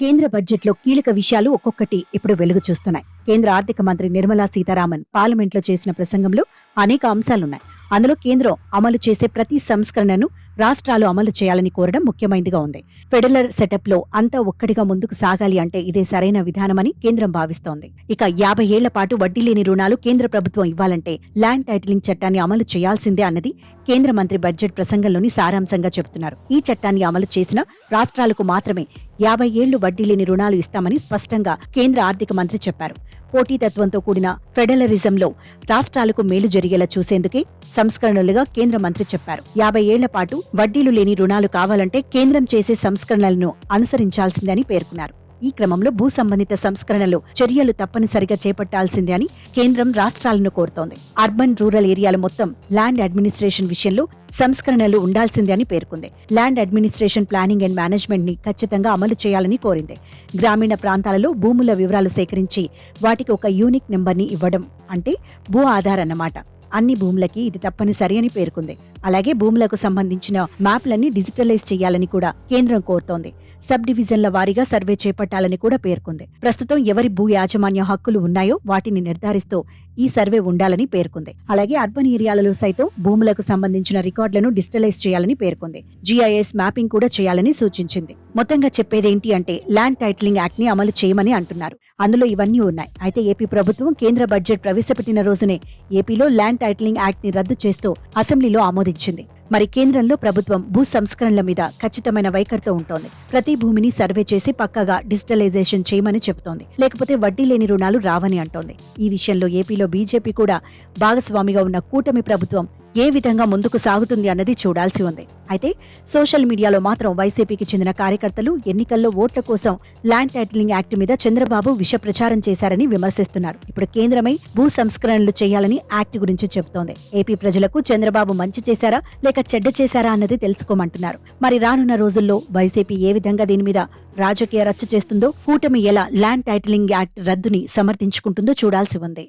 కేంద్ర బడ్జెట్లో కీలక విషయాలు ఒక్కొక్కటి ఇప్పుడు వెలుగు చూస్తున్నాయి. కేంద్ర ఆర్థిక మంత్రి నిర్మలా సీతారామన్ పార్లమెంట్లో చేసిన ప్రసంగంలో అనేక అంశాలున్నాయి. అందులో కేంద్రం అమలు చేసే ప్రతి సంస్కరణను రాష్ట్రాలు అమలు చేయాలని కోరడం ముఖ్యమైనదిగా ఉంది. ఫెడరల్ సెటప్లో అంతా ఒక్కటిగా ముందుకు సాగాలి అంటే ఇదే సరైన విధానమని కేంద్రం భావిస్తోంది. ఇక యాభై ఏళ్ళ పాటు వడ్డీ లేని రుణాలు కేంద్ర ప్రభుత్వం ఇవ్వాలంటే ల్యాండ్ టైటిలింగ్ చట్టాన్ని అమలు చేయాల్సిందే అన్నది కేంద్ర మంత్రి బడ్జెట్ ప్రసంగంలోని సారాంశంగా చెబుతున్నారు. ఈ చట్టాన్ని అమలు చేసిన రాష్ట్రాలకు మాత్రమే యాభై ఏళ్ళు వడ్డీ లేని రుణాలు ఇస్తామని స్పష్టంగా కేంద్ర ఆర్థిక మంత్రి చెప్పారు. పోటీతత్వంతో కూడిన ఫెడరలిజంలో రాష్ట్రాలకు మేలు జరిగేలా చూసేందుకే సంస్కరణలుగా కేంద్ర మంత్రి చెప్పారు. యాభై ఏళ్ళ పాటు వడ్డీలు లేని రుణాలు కావాలంటే కేంద్రం చేసే సంస్కరణలను అనుసరించాల్సిందని పేర్కొన్నారు. ఈ క్రమంలో భూ సంబంధిత సంస్కరణలు చర్యలు తప్పనిసరిగా చేపట్టాల్సిందే అని కేంద్రం రాష్ట్రాలను కోరుతోంది. అర్బన్ రూరల్ ఏరియాల మొత్తం ల్యాండ్ అడ్మినిస్ట్రేషన్ విషయంలో సంస్కరణలు ఉండాల్సిందే అని పేర్కొంది. ల్యాండ్ అడ్మినిస్ట్రేషన్ ప్లానింగ్ అండ్ మేనేజ్మెంట్ని ఖచ్చితంగా అమలు చేయాలని కోరింది. గ్రామీణ ప్రాంతాలలో భూముల వివరాలు సేకరించి వాటికి ఒక యూనిక్ నెంబర్ని ఇవ్వడం అంటే భూ ఆధార్ అన్నమాట. అన్ని భూములకి ఇది తప్పనిసరి అని పేర్కొంది. అలాగే భూములకు సంబంధించిన మ్యాప్లన్నీ డిజిటలైజ్ చేయాలని కూడా కేంద్రం కోరుతోంది. సబ్ డివిజన్ల వారీగా సర్వే చేపట్టాలని కూడా పేర్కొంది. ప్రస్తుతం ఎవరి భూ యాజమాన్య హక్కులు ఉన్నాయో వాటిని నిర్ధారిస్తూ ఈ సర్వే ఉండాలని పేర్కొంది. అలాగే అర్బన్ ఏరియాలలో సైతం భూములకు సంబంధించిన రికార్డులను డిజిటలైజ్ చేయాలని పేర్కొంది. జీఐఎస్ మ్యాపింగ్ కూడా చేయాలని సూచించింది. మొత్తంగా చెప్పేదేంటి అంటే ల్యాండ్ టైటిలింగ్ యాక్ట్ని అమలు చేయమని అంటున్నారు. అందులో ఇవన్నీ ఉన్నాయి. అయితే ఏపీ ప్రభుత్వం కేంద్ర బడ్జెట్ ప్రవేశపెట్టిన రోజునే ఏపీలో ల్యాండ్ టైటిలింగ్ యాక్ట్ని రద్దు చేస్తూ అసెంబ్లీలో ఆమోదించింది మరి కేంద్రంలో ప్రభుత్వం భూ సంస్కరణల మీద ఖచ్చితమైన వైఖరితో ఉంటోంది. ప్రతి భూమిని సర్వే చేసి పక్కగా డిజిటలైజేషన్ చేయమని చెబుతోంది లేకపోతే వడ్డీ లేని రుణాలు రావని అంటోంది. ఈ విషయంలో ఏపీలో బీజేపీ కూడా భాగస్వామిగా ఉన్న కూటమి ప్రభుత్వం ఏ విధంగా ముందుకు సాగుతుంది అన్నది చూడాల్సి ఉంది. అయితే సోషల్ మీడియాలో మాత్రం వైసీపీకి చెందిన కార్యకర్తలు ఎన్నికల్లో ఓట్ల కోసం ల్యాండ్ టైటిలింగ్ యాక్ట్ మీద చంద్రబాబు విష ప్రచారం చేశారని విమర్శిస్తున్నారు. ఇప్పుడు కేంద్రమై భూ సంస్కరణలు చేయాలని యాక్ట్ గురించి చెబుతోంది ఏపీ ప్రజలకు చంద్రబాబు మంచి చేశారా లేక చెడ్డ చేశారా అన్నది తెలుసుకోమంటున్నారు. మరి రానున్న రోజుల్లో వైసీపీ ఏ విధంగా దీని మీద రాజకీయ రచ్చ చేస్తుందో కూటమి ఎలా ల్యాండ్ టైటిలింగ్ యాక్ట్ రద్దుని సమర్థించుకుంటుందో చూడాల్సి ఉంది.